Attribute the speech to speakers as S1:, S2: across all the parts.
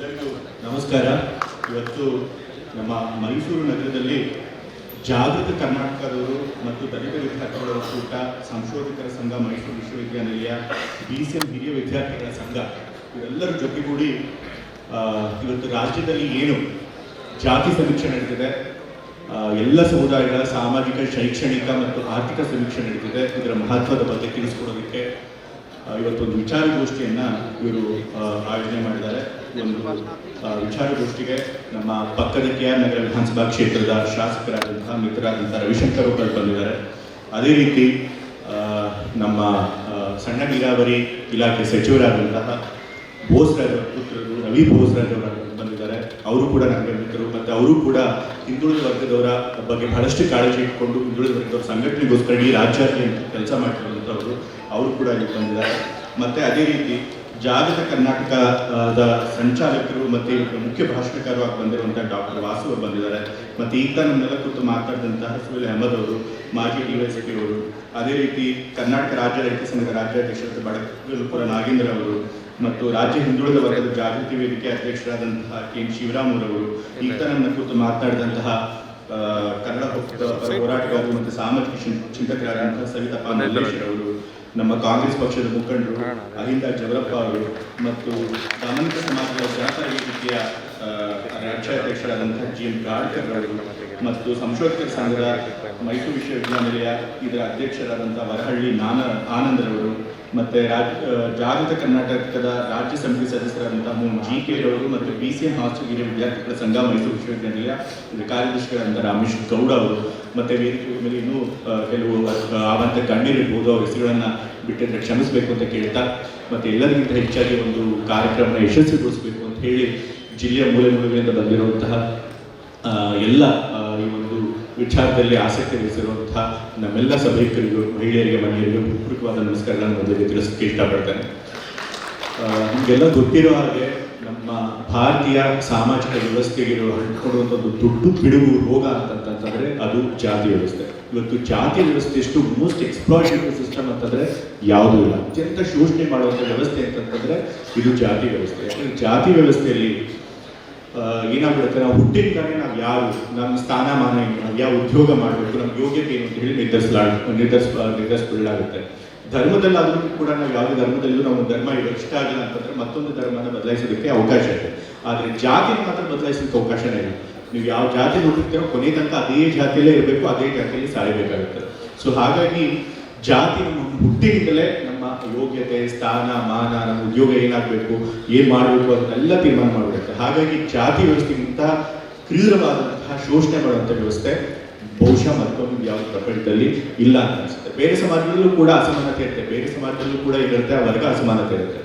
S1: ಎಲ್ಲರಿಗೂ ನಮಸ್ಕಾರ. ಇವತ್ತು ನಮ್ಮ ಮೈಸೂರು ನಗರದಲ್ಲಿ ಜಾಗೃತ ಕರ್ನಾಟಕದವರು ಮತ್ತು ದಲಿತ ವಿದ್ಯಾರ್ಥಿಗಳ ಒಕ್ಕೂಟ ಸಂಶೋಧಕರ ಸಂಘ ಮೈಸೂರು ವಿಶ್ವವಿದ್ಯಾನಿಲಯ ಬಿ ಸಿ ಎಂ ಹಿರಿಯ ವಿದ್ಯಾರ್ಥಿಗಳ ಸಂಘ ಇವೆಲ್ಲರ ಜೊತೆಗೂಡಿ ಇವತ್ತು ರಾಜ್ಯದಲ್ಲಿ ಏನು ಜಾತಿ ಸಮೀಕ್ಷೆ ನಡೀತಿದೆ ಆ, ಎಲ್ಲ ಸಮುದಾಯಗಳ ಸಾಮಾಜಿಕ ಶೈಕ್ಷಣಿಕ ಮತ್ತು ಆರ್ಥಿಕ ಸಮೀಕ್ಷೆ ನಡೀತಿದೆ. ಇದರ ಮಹತ್ವದ ಬಗ್ಗೆ ತಿಳಿಸ್ಕೊಡೋದಕ್ಕೆ ಇವತ್ತೊಂದು ವಿಚಾರಗೋಷ್ಠಿಯನ್ನು ಇವರು ಆಯೋಜನೆ ಮಾಡಿದ್ದಾರೆ. ಒಂದು ವಿಚಾರಗೋಷ್ಠಿಗೆ ನಮ್ಮ ಪಕ್ಕದ ಕೆ ಆರ್ ನಗರ ವಿಧಾನಸಭಾ ಕ್ಷೇತ್ರದ ಶಾಸಕರಾದಂತಹ ಮಿತ್ರರಾದಂತಹ ರವಿಶಂಕರ್ ಅವರು ಬಂದಿದ್ದಾರೆ ಅದೇ ರೀತಿ ನಮ್ಮ ಸಣ್ಣ ನೀರಾವರಿ ಇಲಾಖೆ ಸಚಿವರಾದಂತಹ ಬೋಸ್ರಾಜ್ ಅವರ ಪುತ್ರರು, ರವಿ ಬೋಸ್ರಾಜ್ ಅವರ ಬಂದಿದ್ದಾರೆ. ಅವರು ಕೂಡ ನನಗೆ ಮಿತ್ರರು. ಮತ್ತೆ ಅವರು ಕೂಡ ಹಿಂದುಳಿದ ವರ್ಗದವರ ಬಗ್ಗೆ ಬಹಳಷ್ಟು ಕಾಳಜಿ ಇಟ್ಕೊಂಡು ಹಿಂದುಳಿದ ವರ್ಗದವರ ಸಂಘಟನೆಗೋಸ್ಕರ ರಾಜ್ಯಾದ್ಯಂತ ಕೆಲಸ ಮಾಡ್ತಿರುವಂಥವ್ರು ಅವರು ಕೂಡ ಇಲ್ಲಿ ಬಂದಿದ್ದಾರೆ. ಮತ್ತು ಅದೇ ರೀತಿ ಜಾಗೃತ ಕರ್ನಾಟಕದ ಸಂಚಾಲಕರು ಮತ್ತೆ ಮುಖ್ಯ ಮುಖ್ಯ ಆಗಿ ಬಂದಿರುವಂತಹ ಡಾಕ್ಟರ್ ವಾಸು ಅವರು ಬಂದಿದ್ದಾರೆ. ಮತ್ತೆ ಈಗ ನಮ್ಮೆಲ್ಲ ಕುರಿತು ಮಾತಾಡಿದಂತಹ ಸುಲ್ ಅಹಮದ್ ಅವರು ಮಾಜಿ ಡಿ ವೈ ಸಿ ಅವರು ಅದೇ ರೀತಿ ಕರ್ನಾಟಕ ರಾಜ್ಯ ರೈತ ಸಂಘದ ರಾಜ್ಯಾಧ್ಯಕ್ಷರಾದ ಬಡಕಲ್ಪುರ ನಾಗೇಂದ್ರ ಅವರು ಮತ್ತು ರಾಜ್ಯ ಹಿಂದುಳಿದ ವರ್ಗದ ಜಾಗೃತಿ ವೇದಿಕೆ ಅಧ್ಯಕ್ಷರಾದಂತಹ ಕೆ ಎನ್ ಶಿವರಾಮರವರು ಈಗ ನನ್ನ ಕುರಿತು ಮಾತನಾಡಿದಂತಹ ಕನ್ನಡ ಹೋರಾಟಗಾರರು ಮತ್ತು ಸಾಮಾಜಿಕ ಚಿಂತಕರಾದಂತಹ ಸವಿತಾ ಪಾಂಡೇಶ್ವರ ಅವರು ನಮ್ಮ ಕಾಂಗ್ರೆಸ್ ಪಕ್ಷದ ಮುಖಂಡರು ಅಹಿಂದ ಜವರಪ್ಪ ಅವರು ಮತ್ತು ಸಾಮಾನ್ಯ ಸಮಾಜದ ಜನತಾ ವೇದಿಕೆಯ ರಾಜ್ಯಾಧ್ಯಕ್ಷರಾದಂತಹ ಜಿ ಎಂ ಗಾಡ್ಕರ್ ಅವರು ಮತ್ತು ಸಂಶೋಧಕ ಸಂಘದ ಮೈಸೂರು ವಿಶ್ವವಿದ್ಯಾನಿಲಯ ಇದರ ಅಧ್ಯಕ್ಷರಾದಂಥ ವರಹಳ್ಳಿ ನಾನ ಆನಂದರವರು ಮತ್ತು ರಾಜ್ ಜಾಗೃತ ಕರ್ನಾಟಕದ ರಾಜ್ಯ ಸಮಿತಿ ಸದಸ್ಯರಾದಂಥ ಜಿ ಕೆ ರವರು ಮತ್ತು ಬಿ ಸಿ ಎಂ ಹಾಸ್ಟೆಲ್ ಹಿರಿಯ ವಿದ್ಯಾರ್ಥಿಗಳ ಸಂಘ ಮೈಸೂರು ವಿಶ್ವವಿದ್ಯಾನಿಲಯ ಇದರ ಕಾರ್ಯದರ್ಶಿಗಳಾದಂಥ ರಮೇಶ್ ಗೌಡ ಅವರು ಮತ್ತು ವೇದಿಕೆ ಇನ್ನೂ ಕೆಲವು ಆವಂತ ಗಣ್ಯರಿರ್ಬೋದು ಅವ್ರ ಹೆಸರುಗಳನ್ನು ಬಿಟ್ಟಿದ್ರೆ ಕ್ಷಮಿಸಬೇಕು ಅಂತ ಕೇಳ್ತಾ ಮತ್ತು ಎಲ್ಲರಿಗಿಂತ ಹೆಚ್ಚಾಗಿ ಒಂದು ಕಾರ್ಯಕ್ರಮ ಯಶಸ್ವಿಗೊಳಿಸಬೇಕು ಅಂತ ಹೇಳಿ ಜಿಲ್ಲೆಯ ಮೂಲೆ ಮೂಲೆಗಳಿಂದ ಬಂದಿರುವಂತಹ ಎಲ್ಲ ವಿಚಾರದಲ್ಲಿ ಆಸಕ್ತಿ ವಹಿಸಿರುವಂತಹ ನಮ್ಮೆಲ್ಲ ಸಭೆಕರಿಗೂ, ಮಹಿಳೆಯರಿಗೆ ಮನೆಯರಿಗೂ ಪೂರ್ವಕವಾದ ನಮಸ್ಕಾರಗಳನ್ನು ಮೊದಲಿಗೆ ತಿಳಿಸೋಕ್ಕೆ ಇಷ್ಟಪಡ್ತೇನೆ. ನಿಮಗೆಲ್ಲ ಗೊತ್ತಿರೋ ಹಾಗೆ ನಮ್ಮ ಭಾರತೀಯ ಸಾಮಾಜಿಕ ವ್ಯವಸ್ಥೆಗೆ ಇರೋ ಹಂಚ್ಕೊಳ್ಳುವಂಥ ಒಂದು ದೊಡ್ಡ ಪಿಡುಗು ರೋಗ ಅಂತಂತಂದ್ರೆ ಅದು ಜಾತಿ ವ್ಯವಸ್ಥೆ. ಇವತ್ತು ಜಾತಿ ವ್ಯವಸ್ಥೆ ಎಷ್ಟು ಮೋಸ್ಟ್ ಎಕ್ಸ್ಪ್ಲಾಯಿಟೇಟಿವ್ ಸಿಸ್ಟಮ್ ಅಂತಂದ್ರೆ ಯಾವುದೂ ಇಲ್ಲ. ಅತ್ಯಂತ ಶೋಷಣೆ ಮಾಡುವಂಥ ವ್ಯವಸ್ಥೆ ಅಂತಂತಂದ್ರೆ ಇದು ಜಾತಿ ವ್ಯವಸ್ಥೆ. ಯಾಕಂದ್ರೆ ಜಾತಿ ವ್ಯವಸ್ಥೆಯಲ್ಲಿ ಏನಾಗ್ಬಿಡುತ್ತೆ? ನಾವು ಹುಟ್ಟಿನಿಂದಾನೇ ನಾವು ಯಾರು? ನಮ್ಮ ಸ್ಥಾನಮಾನ ಏನು? ಯಾವ ಉದ್ಯೋಗ ಮಾಡಬೇಕು? ನಮ್ಮ ಯೋಗ್ಯತೆ ಏನು ಅಂತ ಹೇಳಿ ನಿರ್ಧರಿಸಲಾ ನಿರ್ಧರಿಸ ನಿರ್ಧರಿಸ್ಕೊಳ್ಳಾಗುತ್ತೆ ಧರ್ಮದಲ್ಲಾದ್ರೂ ಕೂಡ ನಾವು ಯಾವುದೇ ಧರ್ಮದಲ್ಲೂ ನಾವು ಧರ್ಮ ಇದು ಇಷ್ಟ ಆಗಿಲ್ಲ ಅಂತಂದ್ರೆ ಮತ್ತೊಂದು ಧರ್ಮನ ಬದಲಾಯಿಸೋದಕ್ಕೆ ಅವಕಾಶ ಇದೆ. ಆದರೆ ಜಾತಿನ ಮಾತ್ರ ಬದಲಾಯಿಸೋದಕ್ಕೆ ಅವಕಾಶನೇ ಇಲ್ಲ. ನೀವು ಯಾವ ಜಾತಿ ನೋಡಿರ್ತೀರೋ ಕೊನೆ ತನಕ ಅದೇ ಜಾತಿಯಲ್ಲೇ ಇರಬೇಕು, ಅದೇ ಜಾತಿಯಲ್ಲಿ ಸಾಯಬೇಕಾಗುತ್ತೆ. ಸೊ ಹಾಗಾಗಿ ಜಾತಿ ನಮ್ಮ ಹುಟ್ಟಿನಿಂದಲೇ ಯೋಗ್ಯತೆ, ಸ್ಥಾನ, ಮಾನ ನಮ್ಮ ಉದ್ಯೋಗ ಏನಾಗಬೇಕು, ಏನು ಮಾಡಬೇಕು ಅದನ್ನೆಲ್ಲ ತೀರ್ಮಾನ ಮಾಡಬೇಕು ಹಾಗಾಗಿ ಜಾತಿ ವ್ಯವಸ್ಥೆಗಿಂತ ಕ್ರೂರವಾದಂತಹ ಶೋಷಣೆ ಮಾಡುವಂಥ ವ್ಯವಸ್ಥೆ ಬಹುಶಃ ಮತ್ತೊಂದು ಯಾವ ಪ್ರಪಂಚದಲ್ಲಿ ಇಲ್ಲ ಅಂತ ಅನ್ಸುತ್ತೆ. ಬೇರೆ ಸಮಾಜದಲ್ಲೂ ಕೂಡ ಅಸಮಾನತೆ ಇರುತ್ತೆ. ಬೇರೆ ಸಮಾಜದಲ್ಲೂ ಕೂಡ ಇರುತ್ತೆ. ಆ ವರ್ಗ ಅಸಮಾನತೆ ಇರುತ್ತೆ.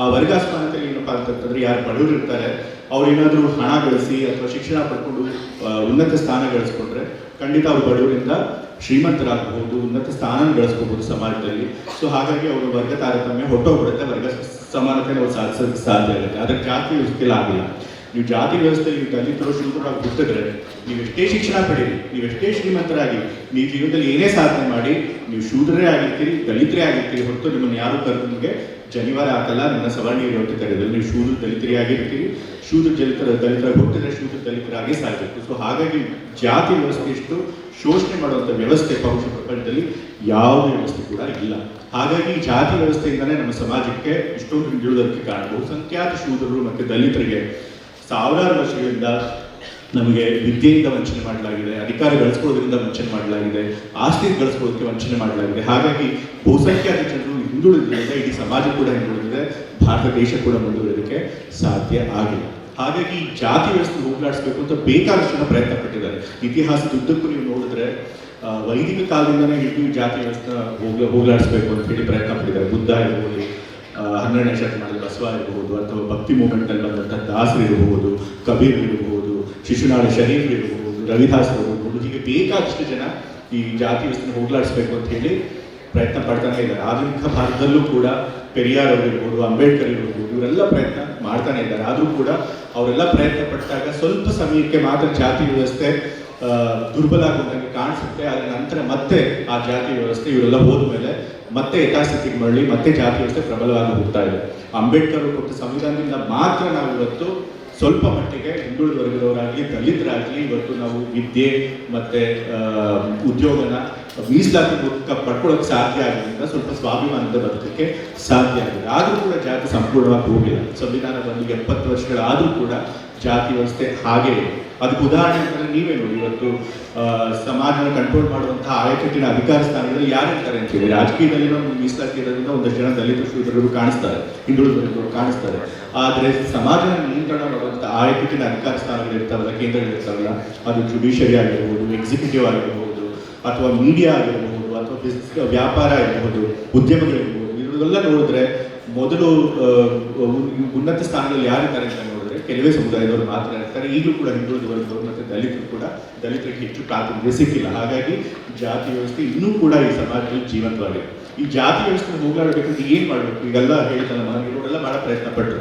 S1: ಆ ವರ್ಗ ಅಸಮಾನತೆ ಏನಪ್ಪಾ ಅಂತಂತಂದ್ರೆ ಯಾರು ಬಡವರು ಇರ್ತಾರೆ, ಅವ್ರು ಏನಾದರೂ ಹಣ ಗಳಿಸಿ ಅಥವಾ ಶಿಕ್ಷಣ ಪಡ್ಕೊಂಡು ಉನ್ನತ ಸ್ಥಾನ ಗಳಿಸ್ಕೊಂಡ್ರೆ ಖಂಡಿತ ಅವ್ರು ಬಡವರಿಂದ ಶ್ರೀಮಂತರಾಗಬಹುದು, ಉನ್ನತ ಸ್ಥಾನ ಗಳಿಸ್ಕೋಬಹುದು ಸಮಾಜದಲ್ಲಿ. ಸೊ ಹಾಗಾಗಿ ಅವರ ವರ್ಗ ತಾರತಮ್ಯ ಹೊಟ್ಟೋಗ್ಬಿಡುತ್ತೆ. ವರ್ಗ ಸಮಾನತೆ ಅವ್ರು ಸಾಧಿಸೋದಕ್ಕೆ ಸಾಧ್ಯ ಆಗುತ್ತೆ ಅದಕ್ಕೆ ಜಾತಿ ವ್ಯವಸ್ಥೆಯಲ್ಲಿ ಆಗಿಲ್ಲ. ನೀವು ಜಾತಿ ವ್ಯವಸ್ಥೆಯಲ್ಲಿ ನೀವು ದಲಿತರು ಶುಲ್ಕರಾಗಿ ಹುಟ್ಟಿದ್ರೆ ನೀವು ಎಷ್ಟೇ ಶಿಕ್ಷಣ ಪಡೀರಿ ನೀವು ಎಷ್ಟೇ ಶ್ರೀಮಂತರಾಗಿ, ನೀವು ಜೀವನದಲ್ಲಿ ಏನೇ ಸಾಧನೆ ಮಾಡಿ, ನೀವು ಶೂದ್ರರೇ ಆಗಿರ್ತೀರಿ, ದಲಿತರೇ ಆಗಿರ್ತೀರಿ, ಹೊರತು ನಿಮ್ಮನ್ನು ಯಾರು ಕರೆದು ನಿಮಗೆ ಜನಿವಾರ ಹಾಕಲ್ಲ ನನ್ನ ಸವರ್ಣೀಯರು ಅಂತ ಕರೆಯೋದಿಲ್ಲ ನೀವು ಶೂದ್ರ ದಲಿತರೇ ಆಗಿರ್ತೀರಿ, ಶೂದ್ರ ಜಲಿತರ ದಲಿತರ ಹುಟ್ಟಿದ್ರೆ ಶೂದ್ರ ದಲಿತರಾಗಿ ಸಾಧ್ಯ ಸೊ ಹಾಗಾಗಿ ಜಾತಿ ವ್ಯವಸ್ಥೆ ಎಷ್ಟು ಶೋಷಣೆ ಮಾಡುವಂಥ ವ್ಯವಸ್ಥೆ ಪಕ್ಷ ಪ್ರಪಂಚದಲ್ಲಿ ಯಾವುದೇ ವ್ಯವಸ್ಥೆ ಕೂಡ ಇಲ್ಲ. ಹಾಗಾಗಿ ಜಾತಿ ವ್ಯವಸ್ಥೆಯಿಂದಲೇ ನಮ್ಮ ಸಮಾಜಕ್ಕೆ ಇಷ್ಟೊಂದು ಹಿಂದುಳಿದಕ್ಕೆ ಕಾರಣ. ಬಹುಸಂಖ್ಯಾತ ಶೂದ್ರರು ಮತ್ತು ದಲಿತರಿಗೆ ಸಾವಿರಾರು ವರ್ಷಗಳಿಂದ ನಮಗೆ ವಿದ್ಯೆಯಿಂದ ವಂಚನೆ ಮಾಡಲಾಗಿದೆ, ಅಧಿಕಾರ ಗಳಿಸ್ಕೊಳ್ಳೋದ್ರಿಂದ ವಂಚನೆ ಮಾಡಲಾಗಿದೆ, ಆಸ್ತಿ ಗಳಿಸ್ಕೊಳ್ಳೋದಕ್ಕೆ ವಂಚನೆ ಮಾಡಲಾಗಿದೆ. ಹಾಗಾಗಿ ಬಹುಸಂಖ್ಯಾತ ಜನರು ಹಿಂದುಳಿದ್ರಿಂದ ಇಡೀ ಸಮಾಜ ಕೂಡ ಹಿಂದುಳಿದಿದೆ, ಭಾರತ ದೇಶ ಕೂಡ ಮುಂದುವರಿಯೋದಕ್ಕೆ ಸಾಧ್ಯ ಆಗಿಲ್ಲ. ಹಾಗಾಗಿ ಈ ಜಾತಿ ವ್ಯವಸ್ಥೆ ಹೋಗಲಾಡಿಸ್ಬೇಕು ಅಂತ ಬೇಕಾದಷ್ಟು ಜನ ಪ್ರಯತ್ನ ಪಟ್ಟಿದ್ದಾರೆ. ಇತಿಹಾಸದ ಉದ್ದಕ್ಕೂ ನೀವು ನೋಡಿದ್ರೆ ವೈದಿಕ ಕಾಲದಿಂದಲೇ ಹಿಡಿದು ಜಾತಿ ವ್ಯವಸ್ಥೆ ಹೋಗ್ಲ, ಹೋಗ್ಲಾಡಿಸ್ಬೇಕು ಅಂತ ಹೇಳಿ ಪ್ರಯತ್ನ ಪಟ್ಟಿದ್ದಾರೆ. ಬುದ್ಧ ಇರ್ಬೋದು ಹನ್ನೆರಡನೇ ಶತಮಾನದ ಬಸವ ಇರಬಹುದು ಅಥವಾ ಭಕ್ತಿ ಮೂಮೆಂಟಲ್ಲಿ ಬಂದಂಥ ದಾಸರು ಇರಬಹುದು ಕಬೀರ್ ಇರಬಹುದು ಶಿಶುನಾಳ ಶರೀಫ್ ಇರಬಹುದು ರವಿದಾಸ್ ಇರಬಹುದು ಹೀಗೆ ಬೇಕಾದಷ್ಟು ಜನ ಈ ಜಾತಿ ವ್ಯವಸ್ಥೆ ಹೋಗ್ಲಾಡಿಸ್ಬೇಕು ಅಂತ ಹೇಳಿ ಪ್ರಯತ್ನ ಪಡ್ತಾನೆ ಇದ್ದಾರೆ. ಆಧುನಿಕ ಭಾರತದಲ್ಲೂ ಕೂಡ ಪೆರಿಯಾರ್ ಅವರಿರ್ಬೋದು, ಅಂಬೇಡ್ಕರ್ ಇರ್ಬೋದು, ಇವರೆಲ್ಲ ಪ್ರಯತ್ನ ಮಾಡ್ತಾನೆ ಇದ್ದಾರೆ. ಆದರೂ ಕೂಡ ಅವರೆಲ್ಲ ಪ್ರಯತ್ನ ಪಟ್ಟಾಗ ಸ್ವಲ್ಪ ಸಮಯಕ್ಕೆ ಮಾತ್ರ ಜಾತಿ ವ್ಯವಸ್ಥೆ ದುರ್ಬಲ ಆಗೋದಂಗೆ ಕಾಣಿಸುತ್ತೆ. ಅದರ ನಂತರ ಮತ್ತೆ ಆ ಜಾತಿ ವ್ಯವಸ್ಥೆ ಇವರೆಲ್ಲ ಹೋದ್ಮೇಲೆ ಮತ್ತೆ ಯಥಾಸ್ಥಿತಿಗೆ ಮರಳಿ ಮತ್ತೆ ಜಾತಿ ವ್ಯವಸ್ಥೆ ಪ್ರಬಲವಾಗಿ ಹೋಗ್ತಾ ಇದೆ. ಅಂಬೇಡ್ಕರ್ ಕೊಟ್ಟ ಸಂವಿಧಾನದಿಂದ ಮಾತ್ರ ನಾವು ಇವತ್ತು ಸ್ವಲ್ಪ ಮಟ್ಟಿಗೆ ಹಿಂದುಳಿದ ವರ್ಗದವರಾಗಲಿ ದಲಿತರಾಗಲಿ ಇವತ್ತು ನಾವು ವಿದ್ಯೆ ಮತ್ತು ಉದ್ಯೋಗನ ಮೀಸಲಾತಿ ಮೂಲಕ ಪಡ್ಕೊಳ್ಳೋಕೆ ಸಾಧ್ಯ ಆಗೋದ್ರಿಂದ ಸ್ವಲ್ಪ ಸ್ವಾಭಿಮಾನದ ಬದುಕಕ್ಕೆ ಸಾಧ್ಯ ಆಗಿದೆ. ಆದರೂ ಕೂಡ ಜಾತಿ ಸಂಪೂರ್ಣವಾಗಿ ಹೋಗಿಲ್ಲ. ಸಂವಿಧಾನ ಬಂದು ಎಪ್ಪತ್ತು ವರ್ಷಗಳಾದರೂ ಕೂಡ ಜಾತಿ ವ್ಯವಸ್ಥೆ ಹಾಗೆ ಇದೆ. ಅದಕ್ಕೆ ಉದಾಹರಣೆ ಅಂದರೆ ನೀವೇ ನೋಡಿ, ಇವತ್ತು ಸಮಾಜನ ಕಂಟ್ರೋಲ್ ಮಾಡುವಂತಹ ಆಯಕಟ್ಟಿನ ಅಧಿಕಾರ ಯಾರು ಯಾರಿರ್ತಾರೆ ಅಂತ ಹೇಳಿ. ರಾಜಕೀಯದಲ್ಲಿ ಒಂದು ಮೀಸಲಾತಿ ಇರೋದ್ರಿಂದ ಒಂದಷ್ಟು ಜನ ದಲಿತ ಶೂದ್ರರು ಕಾಣಿಸ್ತಾರೆ. ಹಿಂದುಳಿದ ವರ್ಗದವರು ಕಾಣಿಸ್ತಾರೆ. ಆದರೆ ಸಮಾಜನ ನಿಯಂತ್ರಣ ಮಾಡುವಂತಹ ಆಯಕಟ್ಟಿನ ಅಧಿಕಾರ ಸ್ಥಾನಗಳು ಇರ್ತಾವಲ್ಲ ಕೇಂದ್ರಗಳಿರ್ತಾವಲ್ಲ, ಅದು ಜುಡಿಷರಿ ಆಗಿರ್ಬೋದು ಎಕ್ಸಿಕ್ಯೂಟಿವ್ ಆಗಿರ್ಬೋದು ಅಥವಾ ಮೀಡಿಯಾ ಆಗಿರಬಹುದು ಅಥವಾ ಬಿಸ್ನೆಸ್ ವ್ಯಾಪಾರ ಇರಬಹುದು ಉದ್ಯಮಗಳಿರ್ಬೋದು ಇವುಗಳೆಲ್ಲ ನೋಡಿದ್ರೆ ಮೊದಲು ಉನ್ನತ ಸ್ಥಾನದಲ್ಲಿ ಯಾರಿದ್ದಾರೆ ಅಂತ ನೋಡಿದ್ರೆ ಕೆಲವೇ ಸಮುದಾಯದವರು ಮಾತ್ರ ಇರ್ತಾರೆ. ಈಗಲೂ ಕೂಡ ಹಿಂದುಳಿದ ವರ್ಗದವರು ಮತ್ತೆ ದಲಿತರು ಕೂಡ ದಲಿತರಿಗೆ ಹೆಚ್ಚು ಪ್ರಾತಿನಿಧ್ಯ ಸಿಕ್ಕಿಲ್ಲ. ಹಾಗಾಗಿ ಜಾತಿ ವ್ಯವಸ್ಥೆ ಇನ್ನೂ ಕೂಡ ಈ ಸಮಾಜದಲ್ಲಿ ಜೀವಂತವಾಗಿದೆ. ಈ ಜಾತಿ ವ್ಯವಸ್ಥೆ ಹೋಗಲಾಡಬೇಕಂದ್ರೆ ಏನು ಮಾಡಬೇಕು? ಈಗೆಲ್ಲ ಹೇಳ್ತಾನೆ ಮನೆಯವರೆಲ್ಲ ಭಾಳ ಪ್ರಯತ್ನ ಪಟ್ಟರು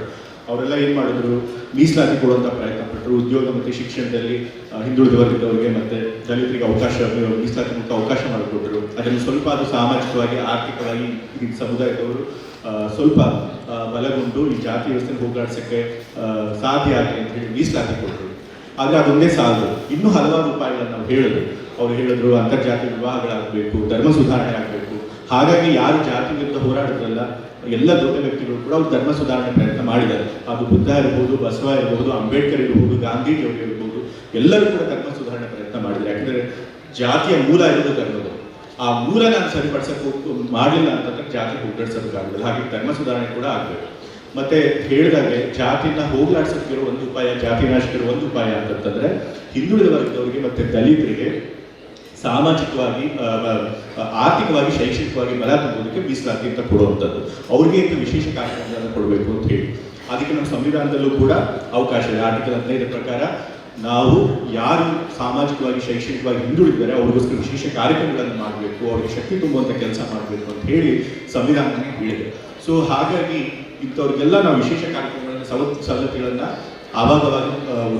S1: ಅವರೆಲ್ಲ ಏನ್ ಮಾಡಿದ್ರು? ಮೀಸಲಾತಿ ಕೊಡುವಂಥ ಪ್ರಯತ್ನ ಪಟ್ಟರು. ಉದ್ಯೋಗ ಮತ್ತು ಶಿಕ್ಷಣದಲ್ಲಿ ಹಿಂದುಳಿದ ವರ್ಗದವರಿಗೆ ಮತ್ತೆ ದಲಿತರಿಗೆ ಅವಕಾಶ ಮೀಸಲಾತಿ ಮುಖ ಅವಕಾಶ ಮಾಡಿಕೊಟ್ರು. ಅದನ್ನು ಸ್ವಲ್ಪ ಅದು ಸಾಮಾಜಿಕವಾಗಿ ಆರ್ಥಿಕವಾಗಿ ಈ ಸಮುದಾಯದವರು ಸ್ವಲ್ಪ ಬಲಗೊಂಡು ಈ ಜಾತಿ ವ್ಯವಸ್ಥೆ ಹೋಗಲಾಡ್ಸಕ್ಕೆ ಆ, ಸಾಧ್ಯ ಆಗಲಿ ಅಂತ ಹೇಳಿ ಮೀಸಲಾತಿ ಕೊಟ್ಟರು ಆದರೆ ಅದೊಂದೇ ಸಾಲದು. ಇನ್ನೂ ಹಲವಾರು ಉಪಾಯಗಳನ್ನು ನಾವು ಹೇಳಿದ್ರು. ಅವ್ರು ಹೇಳಿದ್ರು ಅಂತರ್ಜಾತಿ ವಿವಾಹಗಳಾಗಬೇಕು ಧರ್ಮ ಸುಧಾರಣೆ ಆಗಬೇಕು. ಹಾಗಾಗಿ ಯಾರು ಜಾತಿ ವಿರುದ್ಧ ಹೋರಾಡಿದ್ರಲ್ಲ, ಎಲ್ಲ ದೊಡ್ಡ ವ್ಯಕ್ತಿಗಳು ಕೂಡ ಅವ್ರು ಧರ್ಮ ಸುಧಾರಣೆ ಪ್ರಯತ್ನ ಮಾಡಿದ್ದಾರೆ. ಅದು ಬುದ್ಧ ಇರಬಹುದು ಬಸವ ಇರಬಹುದು ಅಂಬೇಡ್ಕರ್ ಇರಬಹುದು ಗಾಂಧೀಜಿ ಅವರು ಇರಬಹುದು ಎಲ್ಲರೂ ಕೂಡ ಧರ್ಮ ಸುಧಾರಣೆ ಪ್ರಯತ್ನ ಮಾಡಿದ್ದಾರೆ. ಯಾಕಂದ್ರೆ ಜಾತಿಯ ಮೂಲ ಇರೋದು ಧರ್ಮದ. ಆ ಮೂಲ ನಾನು ಸರಿಪಡಿಸಕ್ಕೆ ಮಾಡಲಿಲ್ಲ ಅಂತಂದ್ರೆ ಜಾತಿ ಹೋಗ್ಲಾಡ್ಸೋದಕ್ಕಾಗಲ್ಲ ಹಾಗೆ ಧರ್ಮ ಸುಧಾರಣೆ ಕೂಡ ಆಗಬೇಕು. ಮತ್ತೆ ಹೇಳಿದಾಗೆ, ಜಾತಿನ ಹೋಗ್ಲಾಡ್ಸಕ್ಕಿರೋ ಒಂದು ಉಪಾಯ, ಜಾತಿ ನಾಶಕ್ಕಿರೋ ಒಂದು ಉಪಾಯ ಅಂತಂತಂದ್ರೆ ಹಿಂದುಳಿದ ವರ್ಗದವರಿಗೆ ಮತ್ತೆ ದಲಿತರಿಗೆ ಸಾಮಾಜಿಕವಾಗಿ ಆರ್ಥಿಕವಾಗಿ, ಶೈಕ್ಷಣಿಕವಾಗಿ ಬಲ ತುಂಬೋದಕ್ಕೆ ಮೀಸಲಾತಿ ಅಂತ ಕೊಡುವಂಥದ್ದು. ಅವ್ರಿಗೆ ಅಂತ ವಿಶೇಷ ಕಾರ್ಯಕ್ರಮಗಳನ್ನು ಕೊಡಬೇಕು ಅಂತ ಹೇಳಿ. ಅದಕ್ಕೆ ನಮ್ಮ ಸಂವಿಧಾನದಲ್ಲೂ ಕೂಡ ಅವಕಾಶ ಇದೆ ಆರ್ಟಿಕಲ್ ಹದಿನೈದರ ಪ್ರಕಾರ ನಾವು ಯಾರು ಸಾಮಾಜಿಕವಾಗಿ, ಶೈಕ್ಷಣಿಕವಾಗಿ ಹಿಂದುಳಿದಿದ್ದಾರೆ ಅವ್ರಿಗೋಸ್ಕರ ವಿಶೇಷ ಕಾರ್ಯಕ್ರಮಗಳನ್ನು ಮಾಡಬೇಕು, ಅವ್ರಿಗೆ ಶಕ್ತಿ ತುಂಬುವಂಥ ಕೆಲಸ ಮಾಡಬೇಕು ಅಂತ ಹೇಳಿ ಸಂವಿಧಾನನೇ ಹೇಳಿದೆ. ಸೊ ಹಾಗಾಗಿ ಇಂಥವ್ರಿಗೆಲ್ಲ ನಾವು ವಿಶೇಷ ಕಾರ್ಯಕ್ರಮಗಳನ್ನು, ಸವಲತ್ತು, ಸವಲತ್ತುಗಳನ್ನು ಆವಾಗವಾಗ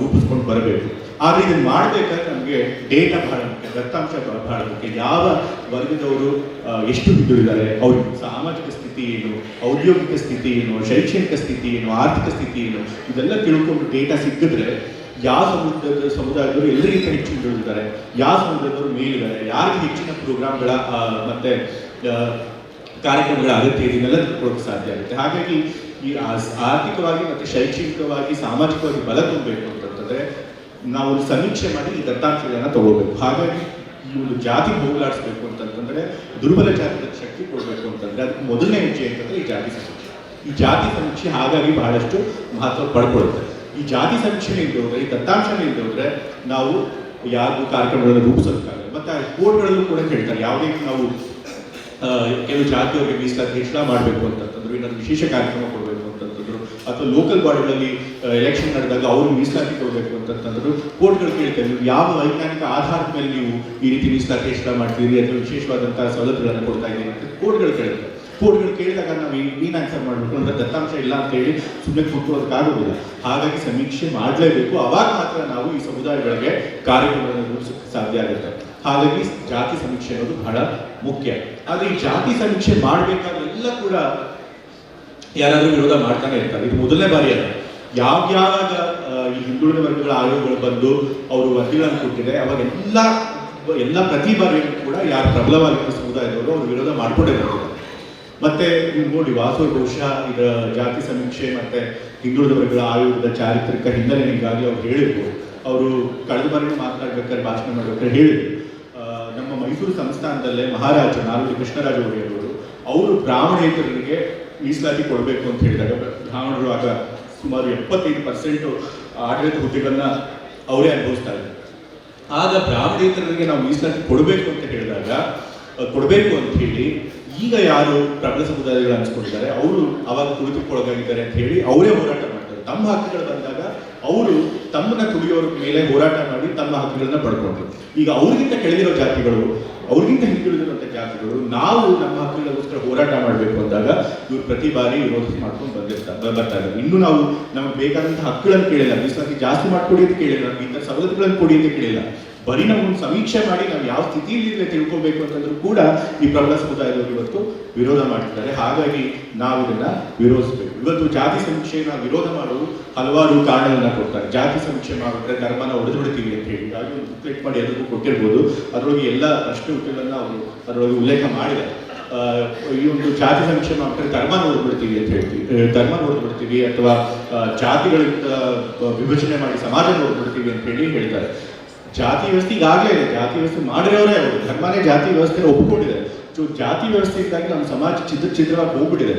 S1: ರೂಪಿಸ್ಕೊಂಡು ಬರಬೇಕು. ಆದರೆ ಇದನ್ನು ಮಾಡಬೇಕಾದ್ರೆ ನಮಗೆ ಡೇಟಾ ಬಹಳ ಮುಖ್ಯ. ದತ್ತಾಂಶ ಬಹಳ- ಮುಖ್ಯ. ಯಾವ ವರ್ಗದವರು ಎಷ್ಟು ಇದ್ದಾರೆ ಅವ್ರ ಸಾಮಾಜಿಕ ಸ್ಥಿತಿ ಏನು, ಔದ್ಯೋಗಿಕ ಸ್ಥಿತಿ ಏನು, ಶೈಕ್ಷಣಿಕ ಸ್ಥಿತಿ ಏನು, ಆರ್ಥಿಕ ಸ್ಥಿತಿ ಏನು, ಇದೆಲ್ಲ ತಿಳ್ಕೊಂಡು ಡೇಟಾ ಸಿಕ್ಕಿದ್ರೆ ಯಾವ ಸಮುದಾಯದ ಸಮುದಾಯದವರು ಎಲ್ಲರಿಗಿಂತ ಹೆಚ್ಚು ಹಿಂದುಳಿದಿದ್ದಾರೆ ಯಾವ ಸಮುದಾಯದವರು ಮೇಲಿದ್ದಾರೆ, ಯಾರಿಗೆ ಹೆಚ್ಚಿನ ಪ್ರೋಗ್ರಾಮ್ಗಳ ಮತ್ತೆ ಕಾರ್ಯಕ್ರಮಗಳ ಅಗತ್ಯ ಇದೆ, ಇದನ್ನೆಲ್ಲ ತಿಳ್ಕೊಳ್ಳೋಕೆ ಸಾಧ್ಯ ಆಗುತ್ತೆ. ಹಾಗಾಗಿ ಈ ಆರ್ಥಿಕವಾಗಿ ಮತ್ತೆ ಶೈಕ್ಷಣಿಕವಾಗಿ, ಸಾಮಾಜಿಕವಾಗಿ ಬಲ ತುಂಬಬೇಕು ಅಂತಂತಂದ್ರೆ ನಾವು ಸಮೀಕ್ಷೆ ಮಾಡಿ ಈ ದತ್ತಾಂಶಗಳನ್ನ ತಗೋಬೇಕು. ಹಾಗಾಗಿ ಒಂದು ಜಾತಿ ಹೋಗಲಾಡಿಸ್ಬೇಕು ಅಂತಂತಂದ್ರೆ ದುರ್ಬಲ ಜಾತಿಗೆ ಶಕ್ತಿ ಕೊಡಬೇಕು ಅಂತಂದ್ರೆ ಅದಕ್ಕೆ ಮೊದಲನೇ ಹೆಜ್ಜೆ ಅಂತಂದ್ರೆ ಈ ಜಾತಿ ಸಮೀಕ್ಷೆ. ಈ ಜಾತಿ ಸಮೀಕ್ಷೆ ಹಾಗಾಗಿ ಬಹಳಷ್ಟು ಮಹತ್ವ ಪಡ್ಕೊಳ್ಳುತ್ತೆ. ಈ ಜಾತಿ ಸಮೀಕ್ಷೆ ಹೋದ್ರೆ ಈ ದತ್ತಾಂಶನೇ ಹೋದ್ರೆ ನಾವು ಯಾರಿಗೂ ಕಾರ್ಯಕ್ರಮಗಳನ್ನು ರೂಪಿಸೋದಕ್ಕಾಗಲ್ಲ ಮತ್ತೆ ಆ ಕೋಡ್ಗಳಲ್ಲೂ ಕೂಡ ಹೇಳ್ತಾರೆ ಯಾವುದೇ ನಾವು ಕೆಲವು ಜಾತಿಯವರಿಗೆ ಮೀಸಲಾತಿ ಹೆಚ್ಚಳ ಮಾಡಬೇಕು ಅಂತಂದ್ರೆ ಏನಾದ್ರು ವಿಶೇಷ ಕಾರ್ಯಕ್ರಮ ಕೊಡಬೇಕು ಅಂತಂತಂದ್ರು ಅಥವಾ ಲೋಕಲ್ ಬಾಡಿಗಳಲ್ಲಿ ಎಲೆಕ್ಷನ್ ನಡೆದಾಗ ಅವರು ಮೀಸಲಾತಿ ಕೊಡಬೇಕು ಅಂತಂತಂದ್ರು ಕೋರ್ಟ್ಗಳು ಕೇಳ್ತಾರೆ. ನೀವು ಯಾವ ವೈಜ್ಞಾನಿಕ ಆಧಾರದ ಮೇಲೆ ನೀವು ಈ ರೀತಿ ಮೀಸಲಾತಿ ಎಷ್ಟ ಮಾಡ್ತೀರಿ ಅಥವಾ ವಿಶೇಷವಾದಂತಹ ಸವಲತ್ತುಗಳನ್ನು ಕೊಡ್ತಾ ಇದ್ದೀರಿ ಅಂತ ಕೋರ್ಟ್ಗಳು ಕೇಳ್ತಾರೆ. ಕೋರ್ಟ್ಗಳು ಕೇಳಿದಾಗ ನಾವು ಏನು ಆನ್ಸರ್ ಮಾಡಬೇಕು ಅಂದರೆ ದತ್ತಾಂಶ ಇಲ್ಲ ಅಂತ ಹೇಳಿ ಸುಮ್ಮನೆ ಕೂತ್ಕೊಳ್ಳೋದಕ್ಕಾಗೋದಿಲ್ಲ ಹಾಗಾಗಿ ಸಮೀಕ್ಷೆ ಮಾಡಲೇಬೇಕು. ಅವಾಗ ಮಾತ್ರ ನಾವು ಈ ಸಮುದಾಯಗಳಿಗೆ ಕಾರ್ಯಕ್ರಮಗಳನ್ನು ರೂಪಿಸೋಕ್ಕೆ ಸಾಧ್ಯ ಆಗುತ್ತೆ. ಹಾಗಾಗಿ ಜಾತಿ ಸಮೀಕ್ಷೆ ಅನ್ನೋದು ಬಹಳ ಮುಖ್ಯ. ಆದರೆ ಈ ಜಾತಿ ಸಮೀಕ್ಷೆ ಮಾಡಬೇಕಾದ್ರೆ ಎಲ್ಲ ಕೂಡ ಯಾರಾದ್ರೂ ವಿರೋಧ ಮಾಡ್ತಾನೆ ಇರ್ತಾರೆ. ಇದು ಮೊದಲನೇ ಬಾರಿ ಅಲ್ಲ ಯಾವ್ಯಾವ ಈ ಹಿಂದುಳಿದ ವರ್ಗಗಳ ಆಯೋಗಗಳು ಬಂದು ಅವರು ವರದಿಗಳನ್ನು ಕೊಟ್ಟಿದೆ, ಅವಾಗ ಎಲ್ಲ ಎಲ್ಲ ಪ್ರತಿ ಬಾರಿ ಕೂಡ ಯಾರು ಪ್ರಬಲವಾಗಿರುವ ಸಮುದಾಯದವರು ಅವರು ವಿರೋಧ ಮಾಡಿಕೊಂಡೇ ಬರ್ತಾರೆ. ಮತ್ತೆ ನೀವು ನೋಡಿ, ವಾಸು ಬಹುಶಃ ಇದರ ಜಾತಿ ಸಮೀಕ್ಷೆ ಮತ್ತೆ ಹಿಂದುಳಿದ ವರ್ಗಗಳ ಆಯೋಗದ ಚಾರಿತ್ರಿಕ ಹಿನ್ನೆಲೆ ನಿಮಗಾಗಿ ಅವ್ರು ಹೇಳಿದ್ರು. ಅವರು ಕಳೆದ ಬಾರಿ ಮಾತನಾಡ್ಬೇಕಾದ್ರೆ ಭಾಷಣ ಮಾಡ್ಬೇಕಾದ್ರೆ ಹೇಳಿದ್ರು. ನಮ್ಮ ಮೈಸೂರು ಸಂಸ್ಥಾನದಲ್ಲೇ ಮಹಾರಾಜ ನಾಲ್ವಡಿ ಕೃಷ್ಣರಾಜ ಒಡೆಯರವರು ಅವರು ಬ್ರಾಹ್ಮಣೇತರರಿಗೆ ಮೀಸಲಾತಿ ಕೊಡಬೇಕು ಅಂತ ಹೇಳಿದಾಗ ಬ್ರಾಹ್ಮಣರು ಆಗ ಸುಮಾರು ಎಪ್ಪತ್ತೈದು ಪರ್ಸೆಂಟ್ ಆಡಳಿತ ಹುದ್ದೆಗಳನ್ನ ಅವರೇ ಅನುಭವಿಸ್ತಾ ಇದ್ದಾರೆ. ಆಗ ಬ್ರಾಹ್ಮಣೇತರರಿಗೆ ನಾವು ಮೀಸಲಾತಿ ಕೊಡಬೇಕು ಅಂತ ಹೇಳಿದಾಗ ಕೊಡಬೇಕು ಅಂತ ಹೇಳಿ ಈಗ ಯಾರು ಪ್ರಬಲ ಸಮುದಾಯಗಳು ಅನ್ಸ್ಕೊಂಡಿದ್ದಾರೆ, ಅವರು ಅವಾಗ ಕುಳಿತುಕೊಳಗಾಗಿದ್ದಾರೆ ಅಂತ ಹೇಳಿ ಅವರೇ ಹೋರಾಟ ಮಾಡ್ತಾರೆ. ತಮ್ಮ ಹಕ್ಕುಗಳು ಬಂದಾಗ ಅವರು ತಮ್ಮನ್ನ ತುಳಿಯೋರ ಮೇಲೆ ಹೋರಾಟ ಮಾಡಿ ತಮ್ಮ ಹಕ್ಕುಗಳನ್ನ ಪಡ್ಕೊಂಡ್ರು. ಈಗ ಅವ್ರಿಗಿಂತ ಕೆಳಗಿರೋ ಜಾತಿಗಳು, ಅವ್ರಿಗಿಂತ ಹಿಂದುಳಿದಿರುವಂತ ಜಾತಿಗಳು, ನಾವು ನಮ್ಮ ಹಕ್ಕುಗಳಿಗೋಸ್ಕರ ಹೋರಾಟ ಮಾಡಬೇಕು ಅಂದಾಗ ಇವ್ರು ಪ್ರತಿ ಬಾರಿ ವಿರೋಧ ಮಾಡ್ಕೊಂಡು ಬಂದಿರ್ತಾರೆ ಬರ್ತಾರೆ ಇನ್ನು ನಾವು ನಮಗೆ ಬೇಕಾದಂತಹ ಹಕ್ಕುಗಳನ್ನು ಕೇಳಿಲ್ಲ. ಮೀಸಲಾತಿ ಜಾಸ್ತಿ ಮಾಡ್ಕೊಡಿ ಅಂತ ಕೇಳಿಲ್ಲ. ನಮ್ಗೆ ಇಂಥ ಸವಲತ್ತುಗಳನ್ನು ಕೊಡಿ ಅಂತ ಕೇಳಿಲ್ಲ. ಬರೀ ಒಂದು ಸಮೀಕ್ಷೆ ಮಾಡಿ ನಾವು ಯಾವ ಸ್ಥಿತಿಯಲ್ಲಿ ತಿಳ್ಕೊಬೇಕು ಅಂತಂದ್ರೂ ಕೂಡ ಈ ಪ್ರಬಲ ಸಮುದಾಯದವರು ಇವತ್ತು ವಿರೋಧ ಮಾಡ್ತಿದ್ದಾರೆ. ಹಾಗಾಗಿ ನಾವು ಇದನ್ನ ವಿರೋಧಿಸಬೇಕು. ಇವತ್ತು ಜಾತಿ ಸಮೀಕ್ಷೆನ ವಿರೋಧ ಮಾಡಲು ಹಲವಾರು ಕಾರಣಗಳನ್ನ ಕೊಡ್ತಾರೆ. ಜಾತಿ ಸಮೀಕ್ಷೆ ಮಾಡಿದ್ರೆ ಧರ್ಮನ ಹೊಡೆದ್ಬಿಡ್ತೀವಿ ಅಂತ ಹೇಳಿ. ಹಾಗೆ ಒಂದು ಬುಕ್ಲೆಟ್ ಮಾಡಿ ಎಲ್ಲರಿಗೂ ಕೊಟ್ಟಿರ್ಬೋದು. ಅದರೊಳಗೆ ಎಲ್ಲ ಪ್ರಶ್ನೆ ಉತ್ತರಗಳನ್ನ ಅವರು ಅದರೊಳಗೆ ಉಲ್ಲೇಖ ಮಾಡಿದ್ದಾರೆ. ಈ ಒಂದು ಜಾತಿ ಸಮೀಕ್ಷೆ ಮಾಡಿದ್ರೆ ಧರ್ಮ ನೋಡ್ಬಿಡ್ತೀವಿ ಅಂತ ಹೇಳ್ತೀವಿ. ಧರ್ಮ ನೋಡ್ಬಿಡ್ತೀವಿ ಅಥವಾ ಜಾತಿಗಳಿಂದ ವಿಭಜನೆ ಮಾಡಿ ಸಮಾಜ ನೋಡ್ಬಿಡ್ತೀವಿ ಅಂತ ಹೇಳಿ ಹೇಳ್ತಾರೆ. ಜಾತಿ ವ್ಯವಸ್ಥೆ ಈಗಾಗಲೇ ಇದೆ. ಜಾತಿ ವ್ಯವಸ್ಥೆ ಮಾಡಿರೋರೇ ಅವರು. ಧರ್ಮನೇ ಜಾತಿ ವ್ಯವಸ್ಥೆ ಒಪ್ಪಿಕೊಂಡಿದೆ ಸೊ ಜಾತಿ ವ್ಯವಸ್ಥೆಯಿಂದಾಗಿ ನಮ್ಮ ಸಮಾಜ ಚಿತ್ರ ಚಿತ್ರವಾಗಿ ಹೋಗ್ಬಿಟ್ಟಿದೆ.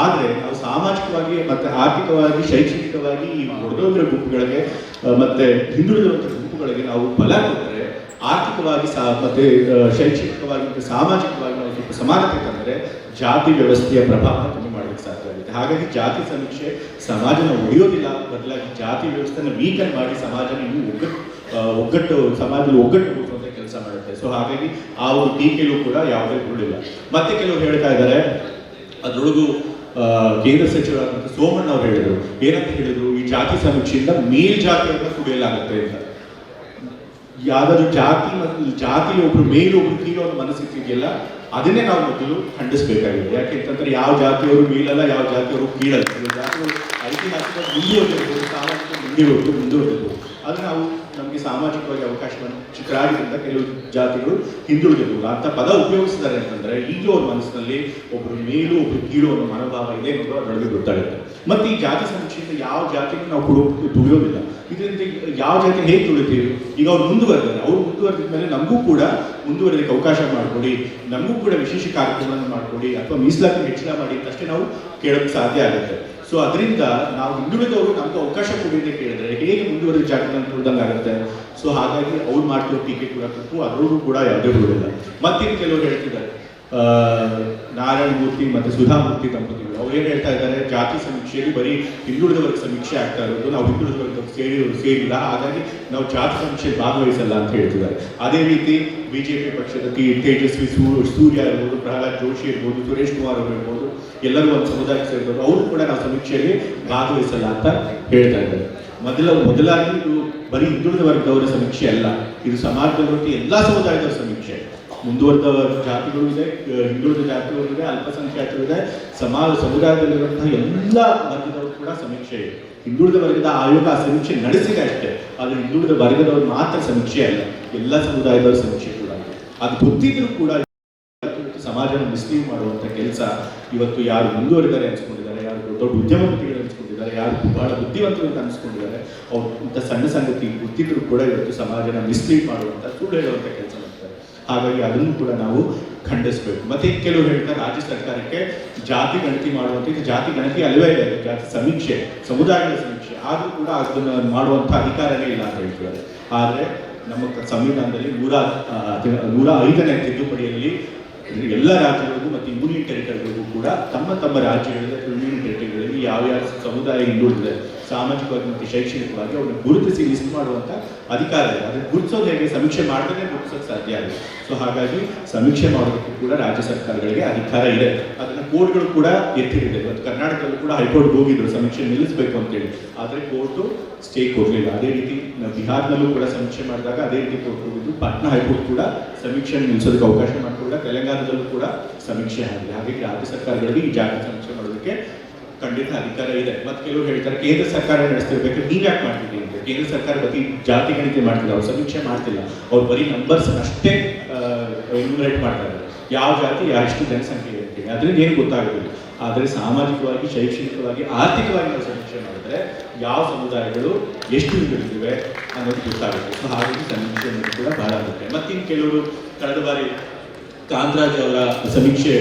S1: ಆದ್ರೆ ನಾವು ಸಾಮಾಜಿಕವಾಗಿ ಮತ್ತೆ ಆರ್ಥಿಕವಾಗಿ, ಶೈಕ್ಷಣಿಕವಾಗಿ ಈ ಹೊಡೆದೋಗಿರೋ ಗುಂಪುಗಳಿಗೆ ಮತ್ತೆ ಹಿಂದುಳಿದಿರುವಂತಹ ಗುಂಪುಗಳಿಗೆ ನಾವು ಬಲ ಕೊಟ್ಟರೆ ಆರ್ಥಿಕವಾಗಿ ಸಾ, ಮತ್ತೆ ಶೈಕ್ಷಣಿಕವಾಗಿ ಮತ್ತು ಸಾಮಾಜಿಕವಾಗಿ ನಾವು ಸ್ವಲ್ಪ ಸಮಾನತೆ ತಂದರೆ ಜಾತಿ ವ್ಯವಸ್ಥೆಯ ಪ್ರಭಾವ ಕಮ್ಮಿ ಮಾಡಲಿಕ್ಕೆ ಸಾಧ್ಯ ಆಗುತ್ತೆ. ಹಾಗಾಗಿ ಜಾತಿ ಸಮೀಕ್ಷೆ ಸಮಾಜನ ಒಡೆಯೋದಿಲ್ಲ. ಬದಲಾಗಿ ಜಾತಿ ವ್ಯವಸ್ಥೆನ ವೀಕನ್ ಮಾಡಿ ಸಮಾಜನ ಇನ್ನೂ ಒಗ್ಗಟ್ಟು ಒಗ್ಗಟ್ಟು, ಸಮಾಜದಲ್ಲಿ ಒಗ್ಗಟ್ಟು ಕೆಲಸ ಮಾಡುತ್ತೆ. ಸೊ ಹಾಗಾಗಿ ಆ ಒಂದು ಟೀಕೆಯೂ ಕೂಡ ಯಾವುದೇ ಕೊಡಲಿಲ್ಲ ಮತ್ತೆ ಕೆಲವರು ಹೇಳ್ತಾ ಇದ್ದಾರೆ, ಅದರೊಳಗೂ ಕೇಂದ್ರ ಸಚಿವರಾದಂಥ ಸೋಮಣ್ಣ ಅವರು ಹೇಳಿದರು. ಏನಂತ ಹೇಳಿದರು? ಈ ಜಾತಿ ಸಮೀಕ್ಷೆಯಿಂದ ಮೇಲ್ಜಾತಿಯನ್ನು ಕುಡಿಯಲಾಗುತ್ತೆ ಅಂತ. ಯಾವ್ದಾದ್ರು ಜಾತಿ ಮತ್ತು ಜಾತಿ ಒಬ್ರು ಮೇಲು, ಒಬ್ರು ಕೀಳು ಅನ್ನೋ ಮನಸ್ಥಿತಿ ಇದೆಯಲ್ಲ, ಅದನ್ನೇ ನಾವು ಮೊದಲು ಖಂಡಿಸಬೇಕಾಗಿದೆ. ಯಾಕೆಂತಂದ್ರೆ ಯಾವ ಜಾತಿಯವರು ಮೇಲಲ್ಲ, ಯಾವ ಜಾತಿಯವರು ಕೀಳಲ್ಲ. ಜಾತಿಯವರು ಐತಿಹಾಸಿಕ ಮುಂದುವರೆದಿರ್ಬೋದು ಸಾಮಾಜಿಕ ಮುಂದುವರೆದು ಮುಂದುವರೆದಿರ್ಬೋದು. ಅದು ನಾವು ನಮಗೆ ಸಾಮಾಜಿಕವಾಗಿ ಅವಕಾಶವನ್ನು ಚಿಕ್ಕರಾಗಿದ್ದರಿಂದ ಕೆಲವು ಜಾತಿಗಳು ಹಿಂದುಳಿದಿರ್ಬೋದು ಅಂತ ಪದ ಉಪಯೋಗಿಸಿದ್ದಾರೆ ಅಂತಂದ್ರೆ ಈಗಲೂ ಅವ್ರ ಮನಸ್ಸಿನಲ್ಲಿ ಒಬ್ಬರು ಮೇಲು, ಒಬ್ರು ಕೀಳು ಅನ್ನೋ ಮನೋಭಾವ ಇದೆ ಅನ್ನೋದು ಅದರೊಳಗೆ ಗೊತ್ತಾಗುತ್ತೆ. ಮತ್ತೆ ಈ ಜಾತಿ ಸಮೀಕ್ಷೆಯಿಂದ ಯಾವ ಜಾತಿಗೂ ನಾವು ಕೊಡೋದಕ್ಕೆ ತುಳಿಯೋದಿಲ್ಲ ಇದರಿಂದ ಯಾವ ಜಾತಿ ಹೇಗೆ ತುಳಿತೀವಿ ಈಗ ಅವ್ರು ಮುಂದುವರೆದಾರೆ ಅವ್ರು ಮುಂದುವರೆದ ಮೇಲೆ ನಮಗೂ ಕೂಡ ಮುಂದುವರೆದಕ್ಕೆ ಅವಕಾಶ ಮಾಡಿಕೊಡಿ. ನಮಗೂ ಕೂಡ ವಿಶೇಷ ಕಾರ್ಯಕ್ರಮಗಳನ್ನು ಮಾಡಿಕೊಡಿ. ಅಥವಾ ಮೀಸಲಾತಿ ಹೆಚ್ಚಳ ಮಾಡಿ ಅಂತಷ್ಟೇ ನಾವು ಕೇಳೋಕ್ಕೆ ಸಾಧ್ಯ ಆಗುತ್ತೆ. ಸೊ ಅದರಿಂದ ನಾವು ಹಿಂದುಳಿದವರು ನಮ್ಗೆ ಅವಕಾಶ ಕೊಡಿ ಅಂತ ಕೇಳಿದ್ರೆ ಹೇಗೆ ಮುಂದುವರೆದ ಜಾಗದಲ್ಲಿ ತುಳಿದಂಗೆ ಆಗುತ್ತೆ. ಸೊ ಹಾಗಾಗಿ ಅವ್ರು ಮಾಡ್ತಿರೋ ಟೀಕೆ ಕೂಡ ತಪ್ಪು ಕೂಡ ಯಾವುದೇ ಬಿಡುವುದಿಲ್ಲ ಮತ್ತೆ ಕೆಲವರು ಹೇಳ್ತಿದ್ದಾರೆ? ನಾರಾಯಣ ಮೂರ್ತಿ ಮತ್ತೆ ಸುಧಾಮೂರ್ತಿ ದಂಪತಿಗಳು. ಅವ್ರು ಏನು ಹೇಳ್ತಾ ಇದ್ದಾರೆ? ಜಾತಿ ಸಮೀಕ್ಷೆಯಲ್ಲಿ ಬರೀ ಹಿಂದುಳಿದವರಿಗೆ ಸಮೀಕ್ಷೆ ಆಗ್ತಾ ಇರೋದು, ನಾವು ಹಿಂದುಳಿದ ವರ್ಗ ಸೇರಿ ಸೇರಿಲ್ಲ, ಹಾಗಾಗಿ ನಾವು ಜಾತಿ ಸಮೀಕ್ಷೆಯಲ್ಲಿ ಭಾಗವಹಿಸಲ್ಲ ಅಂತ ಹೇಳ್ತಿದ್ದಾರೆ. ಅದೇ ರೀತಿ ಬಿಜೆಪಿ ಪಕ್ಷದ ತೇಜಸ್ವಿ ಸೂರ್ಯ ಇರ್ಬೋದು, ಪ್ರಹ್ಲಾದ್ ಜೋಶಿ ಇರ್ಬೋದು, ಸುರೇಶ್ ಕುಮಾರ್ ಅವರು ಇರ್ಬೋದು, ಎಲ್ಲರೂ ಒಂದು ಸಮುದಾಯ ಸೇರ್ಬೋದು ಅವರು ಕೂಡ ನಾವು ಸಮೀಕ್ಷೆಯಲ್ಲಿ ಭಾಗವಹಿಸಲ್ಲ ಅಂತ ಹೇಳ್ತಾ ಇದ್ದಾರೆ. ಮೊದಲ, ಮೊದಲಾಗಿ ಇದು ಬರೀ ಹಿಂದುಳಿದ ವರ್ಗದವರ ಸಮೀಕ್ಷೆ ಅಲ್ಲ. ಇದು ಸಮಾಜದವರ ಎಲ್ಲ ಸಮುದಾಯದವರ ಸಮೀಕ್ಷೆ. ಮುಂದುವರೆದ ಜಾತಿಗಳು ಇದೆ ಹಿಂದುಳಿದ ಜಾತಿಗಳು ಇದೆ, ಅಲ್ಪಸಂಖ್ಯಾತರು ಇದೆ. ಸಮಾಜ ಸಮುದಾಯದಲ್ಲಿರುವಂತಹ ಎಲ್ಲ ವರ್ಗದವರು ಕೂಡ ಸಮೀಕ್ಷೆ ಇದೆ. ಹಿಂದುಳಿದ ವರ್ಗದ ಆಯೋಗ ಸಮೀಕ್ಷೆ ನಡೆಸಿದೆ ಅಷ್ಟೇ. ಆದ್ರೆ ಹಿಂದುಳಿದ ವರ್ಗದವರು ಮಾತ್ರ ಸಮೀಕ್ಷೆ ಅಲ್ಲ. ಎಲ್ಲ ಸಮುದಾಯದವರ ಸಮೀಕ್ಷೆ ಕೂಡ. ಅದು ಗೊತ್ತಿದ್ರು ಕೂಡ ಸಮಾಜನ ಮಿಸ್ಲೀವ್ ಮಾಡುವಂತ ಕೆಲಸ ಇವತ್ತು ಯಾರು ಮುಂದುವರಿದ್ದಾರೆ ಅನ್ಸ್ಕೊಂಡಿದ್ದಾರೆ, ಯಾರು ದೊಡ್ಡ ಉದ್ಯಮಪತಿಗಳು ಅನ್ಸ್ಕೊಂಡಿದ್ದಾರೆ, ಯಾರು ಬಹಳ ಬುದ್ಧಿವಂತರು ಅಂತ ಅನ್ಸ್ಕೊಂಡಿದ್ದಾರೆ, ಅವ್ರು ಇಂಥ ಸಣ್ಣ ಸಂಗತಿ ಗೊತ್ತಿದ್ರು ಕೂಡ ಇವತ್ತು ಸಮಾಜನ ಮಿಸ್ಲೀವ್ ಮಾಡುವಂತ ಸುಳ್ಳು ಹೇಳುವಂಥ ಕೆಲಸ ಹಾಗಾಗಿ ಅದನ್ನು ಕೂಡ ನಾವು ಖಂಡಿಸಬೇಕು. ಮತ್ತೆ ಕೆಲವು ಹೇಳ್ತಾರೆ, ರಾಜ್ಯ ಸರ್ಕಾರಕ್ಕೆ ಜಾತಿ ಗಣತಿ ಮಾಡುವಂತ, ಇದು ಜಾತಿ ಗಣತಿ ಅಲ್ಲವೇ ಇದೆ ಜಾತಿ ಸಮೀಕ್ಷೆ ಸಮುದಾಯಗಳ ಸಮೀಕ್ಷೆ. ಆದರೂ ಕೂಡ ಅದನ್ನು ಮಾಡುವಂತ ಅಧಿಕಾರವೇ ಇಲ್ಲ ಅಂತ ಹೇಳ್ತಾರೆ ಆದ್ರೆ ನಮ್ಮ ಸಂವಿಧಾನದಲ್ಲಿ ನೂರ ನೂರ ಐದನೇ ತಿದ್ದುಪಡಿಯಲ್ಲಿ ಎಲ್ಲ ರಾಜ್ಯಗಳಿಗೂ ಮತ್ತು ಯೂನಿಯನ್ ಟೆರಿಟರಿಗಳಿಗೂ ಕೂಡ ತಮ್ಮ ತಮ್ಮ ರಾಜ್ಯಗಳಲ್ಲಿ ಯೂನಿಯನ್ ಟೆರಿಟರಿಗಳಲ್ಲಿ ಯಾವ್ಯಾವ ಸಮುದಾಯ ಹಿಂದುಳಿದಿದೆ ಸಾಮಾಜಿಕವಾಗಿ ಮತ್ತು ಶೈಕ್ಷಣಿಕವಾಗಿ ಅವ್ರನ್ನ ಗುರುತಿಸಿ ಲಿಸ್ಟ್ ಮಾಡುವಂಥ ಅಧಿಕಾರ ಇದೆ. ಅದನ್ನು ಗುರುತಿಸೋದು ಹೇಗೆ? ಸಮೀಕ್ಷೆ ಮಾಡಿದ್ರೆ ಗುರುತಿಸೋಕೆ ಸಾಧ್ಯ ಆಗುತ್ತೆ ಸೊ ಹಾಗಾಗಿ ಸಮೀಕ್ಷೆ ಮಾಡೋದಕ್ಕೂ ಕೂಡ ರಾಜ್ಯ ಸರ್ಕಾರಗಳಿಗೆ ಅಧಿಕಾರ ಇದೆ. ಅದನ್ನು ಕೋರ್ಟ್ಗಳು ಕೂಡ ಎತ್ತಿರಿದೆ ಇವತ್ತು ಕರ್ನಾಟಕದಲ್ಲೂ ಕೂಡ ಹೈಕೋರ್ಟ್ ಹೋಗಿದ್ರು. ಸಮೀಕ್ಷೆ ನಿಲ್ಲಿಸಬೇಕು ಅಂತೇಳಿ ಆದರೆ ಕೋರ್ಟು ಸ್ಟೇ ಕೊಡಲಿಲ್ಲ. ಅದೇ ರೀತಿ ಬಿಹಾರ್ನಲ್ಲೂ ಕೂಡ ಸಮೀಕ್ಷೆ ಮಾಡಿದಾಗ ಅದೇ ರೀತಿ ಕೋರ್ಟ್ ಹೋಗಿದ್ದು ಪಾಟ್ನಾ ಹೈಕೋರ್ಟ್ ಕೂಡ ಸಮೀಕ್ಷೆ ನಿಲ್ಲಿಸೋದಕ್ಕೆ ಅವಕಾಶ ಮಾಡಿಕೊಂಡ ತೆಲಂಗಾಣದಲ್ಲೂ ಕೂಡ ಸಮೀಕ್ಷೆ ಆಗಿದೆ. ಹಾಗಾಗಿ ರಾಜ್ಯ ಸರ್ಕಾರಗಳಿಗೆ ಈ ಜಾಗ ಸಮೀಕ್ಷೆ ಮಾಡೋದಕ್ಕೆ ಖಂಡಿತ ಅಧಿಕಾರ ಇದೆ. ಮತ್ತೆ ಕೆಲವರು ಹೇಳ್ತಾರೆ, ಕೇಂದ್ರ ಸರ್ಕಾರ ನಡೆಸ್ತಿರ್ಬೇಕು, ನೀವ್ ಯಾಕೆ ಮಾಡ್ತೀವಿ ಅಂತ. ಕೇಂದ್ರ ಸರ್ಕಾರ ಬರೀ ಜಾತಿ ಗಣಿತೆ ಮಾಡ್ತಿಲ್ಲ, ಅವ್ರು ಸಮೀಕ್ಷೆ ಮಾಡ್ತಿಲ್ಲ. ಅವ್ರು ಬರೀ ನಂಬರ್ಸ್ ಅಷ್ಟೇ ಎನ್ಯುಮರೇಟ್ ಮಾಡ್ತಾರೆ ಯಾವ ಜಾತಿ ಎಷ್ಟು ಜನಸಂಖ್ಯೆ ಇದೆ ಅಂತೇಳಿ ಅದರಿಂದ ಏನು ಗೊತ್ತಾಗುತ್ತೆ ಆದರೆ ಸಾಮಾಜಿಕವಾಗಿ, ಶೈಕ್ಷಣಿಕವಾಗಿ, ಆರ್ಥಿಕವಾಗಿ ನಾವು ಸಮೀಕ್ಷೆ ಮಾಡಿದ್ರೆ ಯಾವ ಸಮುದಾಯಗಳು ಎಷ್ಟು ಹಿಂದುಳಿದಿವೆ ಅನ್ನೋದು ಗೊತ್ತಾಗುತ್ತೆ. ಸೊ ಹಾಗಾಗಿ ಸಮೀಕ್ಷೆ ಕೂಡ ಬಹಳ ಆಗುತ್ತೆ ಮತ್ತಿನ್ನು ಕೆಲವರು, ಕಳೆದ ಬಾರಿ ಕಾಂತರಾಜ್ ಅವರ ಸಮೀಕ್ಷೆ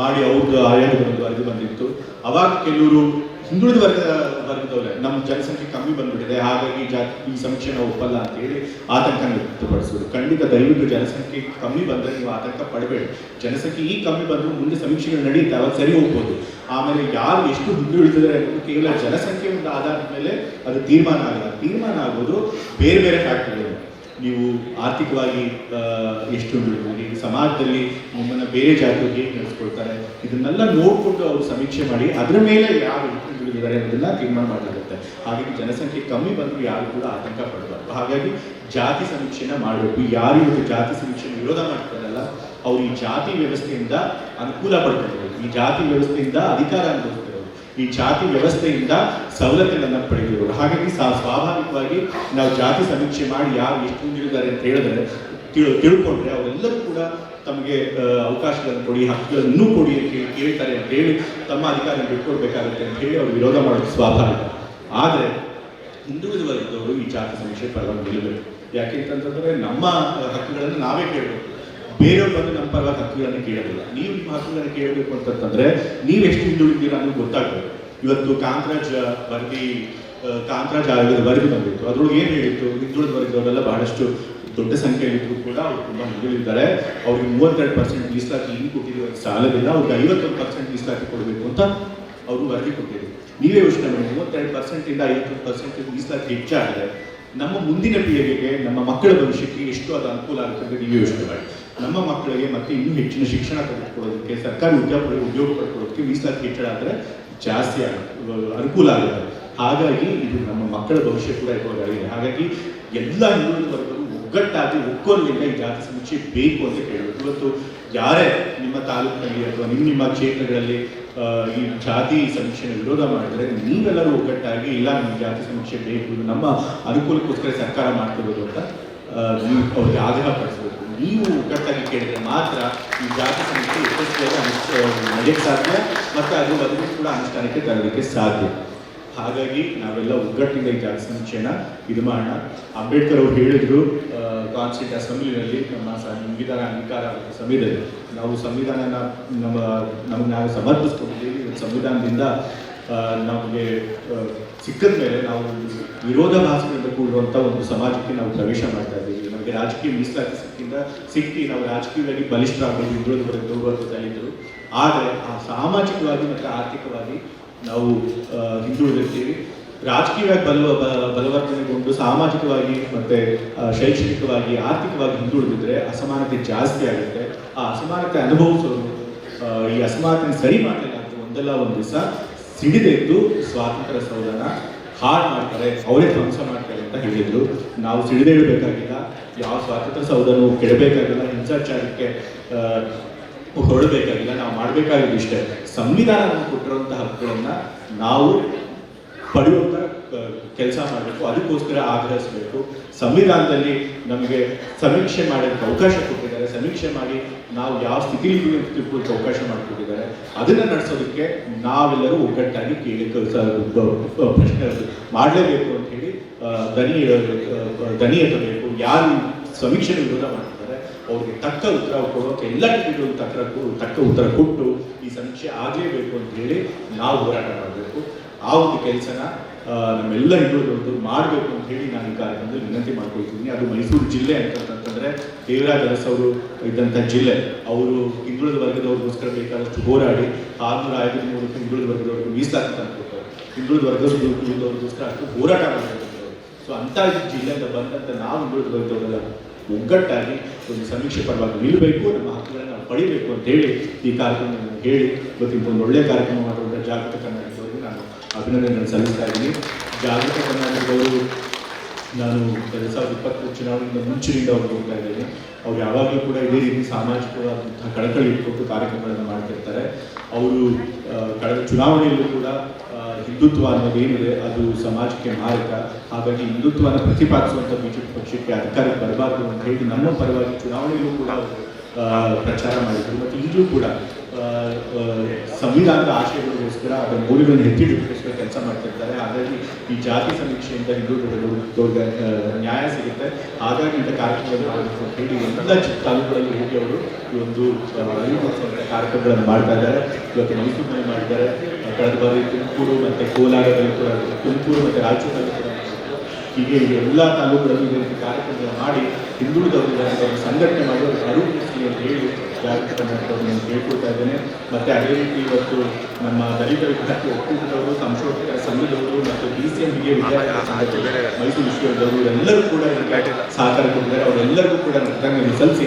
S1: ಮಾಡಿ ಅವ್ರದ್ದು ಆಯೋಗದ ಬಂದು ವರದಿ ಬಂದಿತ್ತು. ಅವಾಗ ಕೆಲವರು ಹಿಂದುಳಿದ ವರ್ಗ, ವರ್ಗದವರೇ ನಮ್ಮ ಜನಸಂಖ್ಯೆ ಕಮ್ಮಿ ಬಂದ್ಬಿಟ್ಟಿದೆ, ಹಾಗಾಗಿ ಜಾತಿ ಈ ಸಮೀಕ್ಷೆ ನಾವು ಒಪ್ಪಲ್ಲ ಅಂತ ಹೇಳಿ ಆತಂಕ ವ್ಯಕ್ತಪಡಿಸೋದು ಖಂಡಿತ ದಯವಿಟ್ಟು ಜನಸಂಖ್ಯೆ ಕಮ್ಮಿ ಬಂದರೆ ನೀವು ಆತಂಕ ಪಡಬೇಡಿ. ಜನಸಂಖ್ಯೆ ಈಗ ಕಮ್ಮಿ ಬಂದರೂ ಮುಂದೆ ಸಮೀಕ್ಷೆಗಳು ನಡೆಯುತ್ತೆ, ಅವಾಗ ಸರಿ ಹೋಗ್ಬೋದು. ಆಮೇಲೆ ಯಾರು ಎಷ್ಟು ಹಿಂದುಳಿದಿದ್ದಾರೆ ಅನ್ನೋದು ಕೇವಲ ಜನಸಂಖ್ಯೆ ಒಂದು ಆಧಾರದ ಮೇಲೆ ಅದು ತೀರ್ಮಾನ ಆಗಲ್ಲ. ತೀರ್ಮಾನ ಆಗೋದು ಬೇರೆ ಬೇರೆ ಫ್ಯಾಕ್ಟರ್ಗಳು ನೀವು ಆರ್ಥಿಕವಾಗಿ ಎಷ್ಟು ಹಿಂದುಳಿದಿದ್ದೀರಿ ಸಮಾಜದಲ್ಲಿ ನಿಮ್ಮನ್ನು ಬೇರೆ ಜಾತಿಯವರು ಹೇಗೆ ನಡೆಸ್ಕೊಳ್ತಾರೆ ಇದನ್ನೆಲ್ಲ ನೋಡಿಕೊಂಡು ಅವರು ಸಮೀಕ್ಷೆ ಮಾಡಿ ಅದರ ಮೇಲೆ ಯಾರು ಹಿಂದುಳಿದಿದ್ದಾರೆ ಅನ್ನೋದನ್ನ ತೀರ್ಮಾನ ಮಾಡಲಾಗುತ್ತೆ. ಹಾಗಾಗಿ ಜನಸಂಖ್ಯೆ ಕಮ್ಮಿ ಬಂದರೂ ಯಾರು ಕೂಡ ಆತಂಕ ಪಡಬಾರ್ದು. ಹಾಗಾಗಿ ಜಾತಿ ಸಮೀಕ್ಷೆನ ಮಾಡಬೇಕು. ಯಾರು ಇವತ್ತು ಜಾತಿ ಸಮೀಕ್ಷೆ ವಿರೋಧ ಮಾಡ್ತಾರಲ್ಲ ಅವರು ಈ ಜಾತಿ ವ್ಯವಸ್ಥೆಯಿಂದ ಅನುಕೂಲ ಪಡ್ಕೊಳ್ಬೇಕು ಈ ಜಾತಿ ವ್ಯವಸ್ಥೆಯಿಂದ ಅಧಿಕಾರ ಅನುಭವಿಸ್ತಿರೋದು ಈ ಜಾತಿ ವ್ಯವಸ್ಥೆಯಿಂದ ಸವಲತ್ತುಗಳನ್ನು ಪಡೆದಿರೋರು. ಹಾಗಾಗಿ ಸ್ವಾಭಾವಿಕವಾಗಿ ನಾವು ಜಾತಿ ಸಮೀಕ್ಷೆ ಮಾಡಿ ಯಾರು ಎಷ್ಟು ಹಿಂದಿದ್ದಾರೆ ಅಂತ ಹೇಳಿದ್ರೆ ತಿಳ್, ತಿಳ್ಕೊಂಡ್ರೆ ಅವರೆಲ್ಲರೂ ಕೂಡ ತಮಗೆ ಅವಕಾಶಗಳನ್ನು ಕೊಡಿ, ಹಕ್ಕುಗಳನ್ನು ಕೊಡಿ ಅಂತ ಹೇಳಿ ಕೇಳ್ತಾರೆ ಅಂತ ಹೇಳಿ ತಮ್ಮ ಅಧಿಕಾರ ಬಿಟ್ಕೊಡ್ಬೇಕಾಗುತ್ತೆ ಅಂತ ಹೇಳಿ ಅವರು ವಿರೋಧ ಮಾಡೋದು ಸ್ವಾಭಾವಿಕ. ಆದರೆ ಹಿಂದುಳಿದ ವರ್ಗದವರು ಈ ಜಾತಿ ಸಮೀಕ್ಷೆ ಪರವಾಗಿ ನಿಲ್ಲಬೇಕು ನಮ್ಮ ಹಕ್ಕುಗಳನ್ನು ನಾವೇ ಕೇಳಬೇಕು. ಬೇರೆಯವ್ರು ಬಂದು ನಮ್ಮ ಪರವಾಗಿ ಹಕ್ಕುಗಳನ್ನು ಕೇಳೋದಿಲ್ಲ. ನೀವು ನಿಮ್ಮ ಹಕ್ಕುಗಳನ್ನು ಕೇಳಬೇಕು ಅಂತಂತಂದ್ರೆ ನೀವು ಎಷ್ಟು ಹಿಂದುಳಿದಿರ ಅನ್ನೋದು ಗೊತ್ತಾಗ್ಬೇಕು. ಇವತ್ತು ಕಾಂತರಾಜ್ ವರದಿ ಕಾಂತರಾಜ್ ಆಯೋಗದ ವರದಿ ಬಂದಿತ್ತು. ಅದ್ರೊಳಗೆ ಏನು ಹೇಳಿತ್ತು? ಹಿಂದುಳಿದ ವರ್ಗದವರೆಲ್ಲ ಬಹಳಷ್ಟು ದೊಡ್ಡ ಸಂಖ್ಯೆಯಲ್ಲಿದ್ರು ಕೂಡ ಅವ್ರು ತುಂಬ ಹಿಂದುಳಿದಿದ್ದಾರೆ. ಅವ್ರಿಗೆ ಮೂವತ್ತೆರಡು ಪರ್ಸೆಂಟ್ ಮೀಸಲಾತಿ ಇನ್ನು ಕೊಟ್ಟಿರುವ ಸಾಲದಿಲ್ಲ ಅವ್ರಿಗೆ ಐವತ್ತೊಂದು ಪರ್ಸೆಂಟ್ ಮೀಸಲಾತಿ ಕೊಡಬೇಕು ಅಂತ ಅವರು ವರದಿ ಕೊಟ್ಟಿದ್ರು. ನೀವೇ ಯೋಚನೆ ಮಾಡಿ. ಮೂವತ್ತೆರಡು ಪರ್ಸೆಂಟ್ ಇಂದ ಐವತ್ತೊಂದು ಪರ್ಸೆಂಟ್ ಮೀಸಲಾತಿ ಹೆಚ್ಚಾಗಿದೆ. ನಮ್ಮ ಮುಂದಿನ ಪೀಳಿಗೆಗೆ, ನಮ್ಮ ಮಕ್ಕಳ ಭವಿಷ್ಯಕ್ಕೆ ಎಷ್ಟು ಅದು ಅನುಕೂಲ ಆಗುತ್ತೆ ಅಂತ ನೀವೇ ಯೋಚನೆ ಮಾಡಿ. ನಮ್ಮ ಮಕ್ಕಳಿಗೆ ಮತ್ತೆ ಇನ್ನೂ ಹೆಚ್ಚಿನ ಶಿಕ್ಷಣ ತೆಗೆದುಕೊಳ್ಳೋದಕ್ಕೆ ಸರ್ಕಾರಿ ಉದ್ಯೋಗ ಉದ್ಯೋಗ ಪಡ್ಕೊಳ್ಳೋದಕ್ಕೆ ಮೀಸಲಾತಿ ಹೆಚ್ಚಳ ಆದರೆ ಜಾಸ್ತಿ ಆಗುತ್ತೆ ಅನುಕೂಲ ಆಗುತ್ತೆ. ಹಾಗಾಗಿ ಇದು ನಮ್ಮ ಮಕ್ಕಳ ಭವಿಷ್ಯ ಕೂಡ ಇರೋದಾಗಿದೆ ಹಾಗಾಗಿ ಎಲ್ಲ ಹಿಂದುಳಿದ ಒಗ್ಗಟ್ಟಾಗಿ ಒಕ್ಕೊರಲಿಂದ ಈ ಜಾತಿ ಸಮೀಕ್ಷೆ ಬೇಕು ಅಂತ ಕೇಳಬೇಕು ಇವತ್ತು ಯಾರೇ ನಿಮ್ಮ ತಾಲೂಕಿನಲ್ಲಿ ಅಥವಾ ನಿಮ್ಮ ನಿಮ್ಮ ಕ್ಷೇತ್ರಗಳಲ್ಲಿ ಈ ಜಾತಿ ಸಮೀಕ್ಷೆನ ವಿರೋಧ ಮಾಡಿದರೆ ನೀವೆಲ್ಲರೂ ಒಗ್ಗಟ್ಟಾಗಿ, ಇಲ್ಲ ನಿಮ್ಮ ಜಾತಿ ಸಮೀಕ್ಷೆ ಬೇಕು ನಮ್ಮ ಅನುಕೂಲಕ್ಕೋಸ್ಕರ ಸರ್ಕಾರ ಮಾಡ್ತಿರೋದು ಅಂತ ಅವ್ರಿಗೆ ಆಗ್ರಹ ಪಡಿಸಬೇಕು ನೀವು ಒಗ್ಗಟ್ಟಾಗಿ ಕೇಳಿದ್ರೆ ಮಾತ್ರ ಈ ಜಾತಿ ಸಮಿತಿ ಯಶಸ್ವಿಯಾಗಿ ನಡೆಯಕ್ಕೆ ಸಾಧ್ಯ ಮತ್ತು ಅದು ಬದಲು ಕೂಡ ಅನುಷ್ಠಾನಕ್ಕೆ ತರಲಿಕ್ಕೆ ಸಾಧ್ಯ. ಹಾಗಾಗಿ ನಾವೆಲ್ಲ ಒಗ್ಗಟ್ಟಿನಿಂದ ಈ ಜಾತಿ ಸಮೀಕ್ಷೆನ ಇದು ಮಾಡೋಣ. ಅಂಬೇಡ್ಕರ್ ಅವರು ಹೇಳಿದ್ರು ಕಾನ್ಸ್ಟಿಟ್ಯೂಟ್ ಅಸೆಂಬ್ಲಿನಲ್ಲಿ ನಮ್ಮ ಸಂವಿಧಾನ ಅಂಗೀಕಾರ ಸಮಯದಲ್ಲಿ ನಾವು ಸಂವಿಧಾನನ ನಮ್ಮ ನಮಗೆ ನಾವು ಸಮರ್ಪಿಸ್ಕೊಂಡಿದ್ದೀವಿ. ಸಂವಿಧಾನದಿಂದ ನಮಗೆ ಸಿಕ್ಕದ ಮೇಲೆ ನಾವು ವಿರೋಧ ಭಾಷೆಯಿಂದ ಕೂಡುವಂಥ ಒಂದು ಸಮಾಜಕ್ಕೆ ನಾವು ಪ್ರವೇಶ ಮಾಡ್ತಾ ಇದ್ದೀವಿ. ನಮಗೆ ರಾಜಕೀಯ ಮೀಸಲಾತಿ ಸಿಕ್ಕಿಂದ ಸಿಕ್ಕಿ ನಾವು ರಾಜಕೀಯವಾಗಿ ಬಲಿಷ್ಠರಾಗಬೇಕು ಹಿಂದುಳಿದ ಅಥವಾ ದಲಿತರು ಆದರೆ ಆ ಸಾಮಾಜಿಕವಾಗಿ ಮತ್ತು ಆರ್ಥಿಕವಾಗಿ ನಾವು ಹಿಂದುಳಿದಿರ್ತೀವಿ. ರಾಜಕೀಯವಾಗಿ ಬಲವ ಬಲವರ್ಧನೆಗೊಂಡು ಸಾಮಾಜಿಕವಾಗಿ ಮತ್ತೆ ಶೈಕ್ಷಣಿಕವಾಗಿ, ಆರ್ಥಿಕವಾಗಿ ಹಿಂದುಳಿದಿದ್ರೆ ಅಸಮಾನತೆ ಜಾಸ್ತಿ ಆಗುತ್ತೆ. ಆ ಅಸಮಾನತೆ ಅನುಭವಿಸೋದು ಈ ಅಸಮಾನತೆ ಸರಿ ಮಾಡಲಿಲ್ಲ ಒಂದಲ್ಲ ಒಂದು ದಿವಸ ಸಿಡಿದೆದ್ದು ಸ್ವಾತಂತ್ರ್ಯ ಸೌಧನ ಹಾಳು ಮಾಡ್ತಾರೆ, ಅವರೇ ಧ್ವಂಸ ಮಾಡ್ತಾರೆ ಅಂತ ಹೇಳಿದ್ರು. ನಾವು ಸಿಡಿದೇಳಬೇಕಾಗಿಲ್ಲ ಯಾವ ಸ್ವಾತಂತ್ರ್ಯ ಸೌಧನೂ ಕೆಡಬೇಕಾಗಿಲ್ಲ, ಹಿಂಸಾಚಾರಕ್ಕೆ ಹೊರಡಬೇಕಾಗಿಲ್ಲ, ನಾವು ಮಾಡಬೇಕಾಗಿದ್ದು ಇಷ್ಟೇ. ಸಂವಿಧಾನ ಕೊಟ್ಟಿರುವಂತಹ ಹಕ್ಕುಗಳನ್ನು ನಾವು ಪಡೆಯುವಂಥ ಕೆಲಸ ಮಾಡಬೇಕು, ಅದಕ್ಕೋಸ್ಕರ ಆಗ್ರಹಿಸಬೇಕು. ಸಂವಿಧಾನದಲ್ಲಿ ನಮಗೆ ಸಮೀಕ್ಷೆ ಮಾಡೋಕ್ಕೆ ಅವಕಾಶ ಕೊಟ್ಟಿದ್ದಾರೆ. ಸಮೀಕ್ಷೆ ಮಾಡಿ ನಾವು ಯಾವ ಸ್ಥಿತಿಲಿ ಅಂತ ತಿಳ್ಕೊಳ್ಳೋಕೆ ಅವಕಾಶ ಮಾಡಿಕೊಟ್ಟಿದ್ದಾರೆ. ಅದನ್ನ ನಡೆಸೋದಕ್ಕೆ ನಾವೆಲ್ಲರೂ ಒಗ್ಗಟ್ಟಾಗಿ ಕೇಳಿ ಪ್ರಶ್ನೆ ಮಾಡಲೇಬೇಕು ಅಂತ ಹೇಳಿ ದನಿ ದನಿ ಎತ್ತಬೇಕು ಯಾರು ಸಮೀಕ್ಷೆಗೆ ವಿರೋಧ ಮಾಡ್ತಿದ್ದಾರೆ, ಅವ್ರಿಗೆ ತಕ್ಕ ಉತ್ತರ ಕೊಡೋಕೆ ಎಲ್ಲ ಟೀಕೆಗಳು ತಕ್ಕ ತಕ್ಕ ಉತ್ತರ ಕೊಟ್ಟು ಈ ಸಮೀಕ್ಷೆ ಆಗಲೇಬೇಕು ಅಂತ ಹೇಳಿ ನಾವು ಹೋರಾಟ ಮಾಡಬೇಕು. ಆ ಒಂದು ಕೆಲಸನ ನಮ್ಮೆಲ್ಲ ಹಿಂದುಳಿದವರು ಮಾಡಬೇಕು ಅಂತ ಹೇಳಿ ನಾನು ಈ ಕಾರ್ಯಕ್ರಮದಲ್ಲಿ ವಿನಂತಿ ಮಾಡ್ಕೊಳ್ತೀನಿ. ಅದು ಮೈಸೂರು ಜಿಲ್ಲೆ ಅಂತಂತಂದ್ರೆ ದೇವರಾಜ ಅರಸ್ ಅವರು ಇದ್ದಂಥ ಜಿಲ್ಲೆ. ಅವರು ಹಿಂದುಳಿದ ವರ್ಗದವ್ರಿಗೋಸ್ಕರ ಬೇಕಾದಷ್ಟು ಹೋರಾಡಿ ಆರ್ನೂರ ಐವತ್ತ್ ಮೂಲಕ ಹಿಂದುಳಿದ ವರ್ಗದವ್ರಿಗೆ ಮೀಸಲಾತಿ ತಂದುಕೊಟ್ಟರು ಹಿಂದುಳಿದ ವರ್ಗದವ್ರಿಗೋಸ್ಕರ ಅಷ್ಟು ಹೋರಾಟ ಮಾಡಿದ್ರು. ಸೊ ಅಂತ ಜಿಲ್ಲೆಯಿಂದ ಬಂದಂಥ ನಾವು ಹಿಂದುಳಿದ ವರ್ಗದವರೆಲ್ಲ ಒಗ್ಗಟ್ಟಾಗಿ ಒಂದು ಸಮೀಕ್ಷೆ ಪರವಾಗಿ ನಿಲ್ಲಬೇಕು, ನಮ್ಮ ಹಕ್ಕುಗಳನ್ನು ನಾವು ಪಡಿಬೇಕು ಅಂತ ಹೇಳಿ ಈ ಕಾರ್ಯಕ್ರಮವನ್ನು ಹೇಳಿ, ಇವತ್ತಿನ ಒಂದು ಒಳ್ಳೆಯ ಕಾರ್ಯಕ್ರಮ ಮಾಡುವಂಥ ಜಾಗೃತ ಕರ್ನಾಟಕದವರಿಗೆ ನಾನು ಅಭಿನಂದನೆಗಳನ್ನು ಸಲ್ಲಿಸ್ತಾ ಇದ್ದೀನಿ. ಜಾಗೃತ ಕರ್ನಾಟಕದವರು ನಾನು ಎರಡು ಸಾವಿರದ ಇಪ್ಪತ್ತು ಚುನಾವಣೆಯಿಂದ ಮುಂಚಿನಿಂದ ಅವ್ರು ಹೋಗ್ತಾ ಇದ್ದೇನೆ. ಅವ್ರು ಯಾವಾಗಲೂ ಕೂಡ ಇದೇ ರೀತಿ ಸಾಮಾಜಿಕವಾದಂತಹ ಕಳಕಳಿ ಇಟ್ಕೊಂಡು ಕಾರ್ಯಕ್ರಮಗಳನ್ನು ಮಾಡ್ತಿರ್ತಾರೆ. ಅವರು ಕಳೆದ ಚುನಾವಣೆಯಲ್ಲೂ ಕೂಡ ಹಿಂದುತ್ವ ಅನ್ನೋದು ಏನಿದೆ ಅದು ಸಮಾಜಕ್ಕೆ ಮಾರಕ. ಹಾಗಾಗಿ ಹಿಂದುತ್ವನ ಪ್ರತಿಪಾದಿಸುವಂಥ ಬಿಜೆಪಿ ಪಕ್ಷಕ್ಕೆ ಅಧಿಕಾರ ಬರಬಾರ್ದು ಅಂತ ಹೇಳಿ ನಮ್ಮ ಪರವಾಗಿ ಚುನಾವಣೆಯಲ್ಲೂ ಕೂಡ ಪ್ರಚಾರ ಮಾಡಿದರು. ಮತ್ತು ಈಗಲೂ ಕೂಡ ಸಂವಿಧಾನದ ಆಶಯಗಳಿಗೋಸ್ಕರ ಅದರ ಮೌಲ್ಯಗಳನ್ನು ಎತ್ತಿಡೋದಕ್ಕೋಸ್ಕರ ಕೆಲಸ ಮಾಡ್ತಿರ್ತಾರೆ. ಹಾಗಾಗಿ ಈ ಜಾತಿ ಸಮೀಕ್ಷೆಯಿಂದ ಹಿಂದುಳಿದವರಿಗೆ ನ್ಯಾಯ ಸಿಗುತ್ತೆ. ಹಾಗಾಗಿ ಇಂಥ ಕಾರ್ಯಕ್ರಮಗಳು ಹೇಳಿ ಎಲ್ಲ ತಾಲೂಕುಗಳಲ್ಲಿ ಹೋಗಿ ಅವರು ಈ ಒಂದು ಆ, ಅರಿವು ಕಾರ್ಯಕ್ರಮಗಳನ್ನು ಮಾಡ್ತಾ ಇದ್ದಾರೆ. ಇವತ್ತು ಮೈಸೂರಿನಲ್ಲಿ ಮಾಡಿದ್ದಾರೆ. ಕಳೆದ ಬಾರಿ ತುಮಕೂರು ಮತ್ತು ಕೋಲಾರದಲ್ಲಿ ಕೂಡ ತುಮಕೂರು ಮತ್ತು ರಾಯಚೂರಿನಲ್ಲಿ ಕೂಡ ಹೀಗೆ ಎಲ್ಲ ತಾಲೂಕುಗಳಲ್ಲಿ ಇದೇ ರೀತಿ ಕಾರ್ಯಕ್ರಮ ಮಾಡಿ ಹಿಂದುಳಿದವರಿಗೆ ಅವರು ಸಂಘಟನೆ ಮಾಡಿ ಅರಿವಿಸಿ ಅಂತ ಹೇಳಿ ಜಾಗೃತಿ ನಾನು ಕೇಳ್ಕೊಳ್ತಾ ಇದ್ದೇನೆ. ಮತ್ತು ಅದೇ ರೀತಿ ಇವತ್ತು ನಮ್ಮ ದಲಿತ ವಿದ್ಯಾರ್ಥಿ ಒಕ್ಕೂಟದವರು, ಸಂಶೋಧಕ ಸಂಘದವರು ಮತ್ತು ಬಿ ಸಿ ಎಂ ಬಿ ವಿದ್ಯಾರ್ಥಿ ಸಂಘದವರು ಮೈಸೂರು ವಿಶ್ವವಿದ್ಯಾಲಯದವರು ಎಲ್ಲರೂ ಕೂಡ ಸಹಕಾರ ಕೊಟ್ಟಿದ್ದಾರೆ ಅವರೆಲ್ಲರಿಗೂ ಕೂಡ ನಾನು ಕೃತಜ್ಞತೆ ಸಲ್ಲಿಸಿ